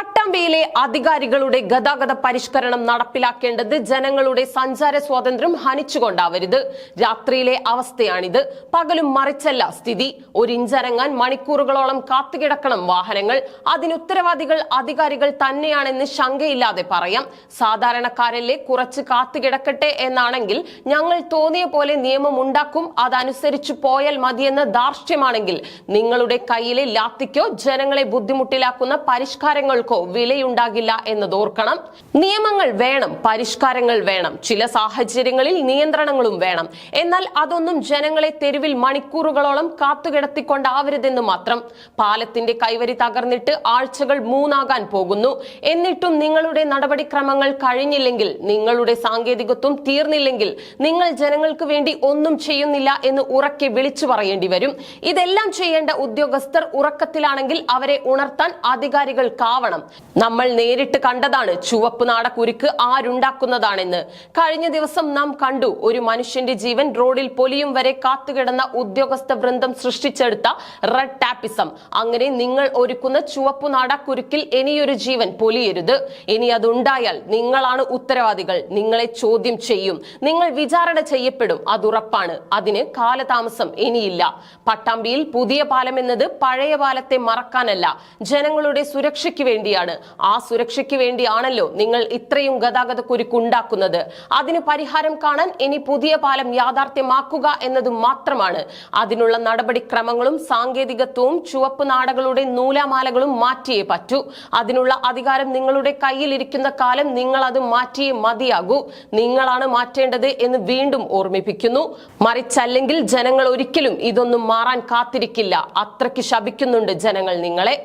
പട്ടാമ്പിയിലെ അധികാരികളുടെ ഗതാഗത പരിഷ്കരണം നടപ്പിലാക്കേണ്ടത് ജനങ്ങളുടെ സഞ്ചാര സ്വാതന്ത്ര്യം ഹനിച്ചുകൊണ്ടാവരുത്. രാത്രിയിലെ അവസ്ഥയാണിത്. പകലും മറിച്ചല്ല സ്ഥിതി. ഒരു ഇഞ്ചിറങ്ങാൻ മണിക്കൂറുകളോളം കാത്തുകിടക്കണം വാഹനങ്ങൾ. അതിനുത്തരവാദികൾ അധികാരികൾ തന്നെയാണെന്ന് ശങ്കയില്ലാതെ പറയാം. സാധാരണക്കാരല്ലേ കുറച്ച് കാത്തുകിടക്കട്ടെ എന്നാണെങ്കിൽ ഞങ്ങൾ തോന്നിയ പോലെ നിയമം ഉണ്ടാക്കും. അതനുസരിച്ചു പോയാൽ മതിയെന്ന ധാർഷ്ട്യമാണെങ്കിൽ നിങ്ങളുടെ കയ്യിലെ ലാത്തിക്കോ ജനങ്ങളെ ബുദ്ധിമുട്ടിലാക്കുന്ന പരിഷ്കാരങ്ങൾക്കോ വിലയുണ്ടാകില്ല എന്നതോർക്കണം നിയമങ്ങൾ വേണം പരിഷ്കാരങ്ങൾ വേണം ചില സാഹചര്യങ്ങളിൽ നിയന്ത്രണങ്ങളും വേണം. എന്നാൽ അതൊന്നും ജനങ്ങളെ തെരുവിൽ മണിക്കൂറുകളോളം കാത്തുകിടത്തിക്കൊണ്ടാവരുതെന്ന് മാത്രം. പാലത്തിന്റെ കൈവരി തകർന്നിട്ട് ആഴ്ചകൾ മൂന്നാകാൻ പോകുന്നു. എന്നിട്ടും നിങ്ങളുടെ നടപടിക്രമങ്ങൾ കഴിഞ്ഞില്ലെങ്കിൽ നിങ്ങളുടെ സാങ്കേതികത്വം തീർന്നില്ലെങ്കിൽ നിങ്ങൾ ജനങ്ങൾക്ക് വേണ്ടി ഒന്നും ചെയ്യുന്നില്ല എന്ന് ഉറക്കെ വിളിച്ചു പറയേണ്ടി വരും. ഇതെല്ലാം ചെയ്യേണ്ട ഉദ്യോഗസ്ഥർ ഉറക്കത്തിലാണെങ്കിൽ അവരെ ഉണർത്താൻ അധികാരികൾക്കാവണം. നമ്മൾ നേരിട്ട് കണ്ടതാണ് ചുവപ്പ് നാടക്കുരുക്ക് ആരുണ്ടാക്കുന്നതാണെന്ന്. കഴിഞ്ഞ ദിവസം നാം കണ്ടു ഒരു മനുഷ്യന്റെ ജീവൻ റോഡിൽ പൊലിയും വരെ കാത്തുകിടന്ന ഉദ്യോഗസ്ഥ വൃന്ദം സൃഷ്ടിച്ചെടുത്ത റെഡ് ടാപ്പിസം. അങ്ങനെ നിങ്ങൾ ഒരുക്കുന്ന ചുവപ്പ് നാടക്കുരുക്കിൽ ഇനിയൊരു ജീവൻ പൊലിയരുത്. ഇനി അതുണ്ടായാൽ നിങ്ങളാണ് ഉത്തരവാദികൾ. നിങ്ങളെ ചോദ്യം ചെയ്യും. നിങ്ങൾ വിചാരണ ചെയ്യപ്പെടും. അതുറപ്പാണ്. അതിന് കാലതാമസം ഇനിയില്ല. പട്ടാമ്പിയിൽ പുതിയ പാലം എന്നത് പഴയ പാലത്തെ മറക്കാനല്ല. ജനങ്ങളുടെ സുരക്ഷയ്ക്ക് വേണ്ടിയാണ്. ആ സുരക്ഷയ്ക്ക് വേണ്ടിയാണല്ലോ നിങ്ങൾ ഇത്രയും ഗതാഗത കുരുക്കുണ്ടാക്കുന്നത് അതിന് പരിഹാരം കാണാൻ ഇനി പുതിയ പാലം യാഥാർത്ഥ്യമാക്കുക എന്നത് മാത്രമാണ്. അതിനുള്ള നടപടിക്രമങ്ങളും സാങ്കേതികത്വവും ചുവപ്പ് നാടകളുടെ നൂലാമാലകളും മാറ്റിയേ പറ്റൂ. അതിനുള്ള അധികാരം നിങ്ങളുടെ കയ്യിലിരിക്കുന്ന കാലം നിങ്ങൾ അത് മാറ്റിയേ മതിയാകൂ. നിങ്ങളാണ് മാറ്റേണ്ടത് എന്ന് വീണ്ടും ഓർമ്മിപ്പിക്കുന്നു. മറിച്ചല്ലെങ്കിൽ ജനങ്ങൾ ഒരിക്കലും ഇതൊന്നും മാറാൻ കാത്തിരിക്കില്ല. അത്രയ്ക്ക് ശപിക്കുന്നുണ്ട് ജനങ്ങൾ നിങ്ങളെ.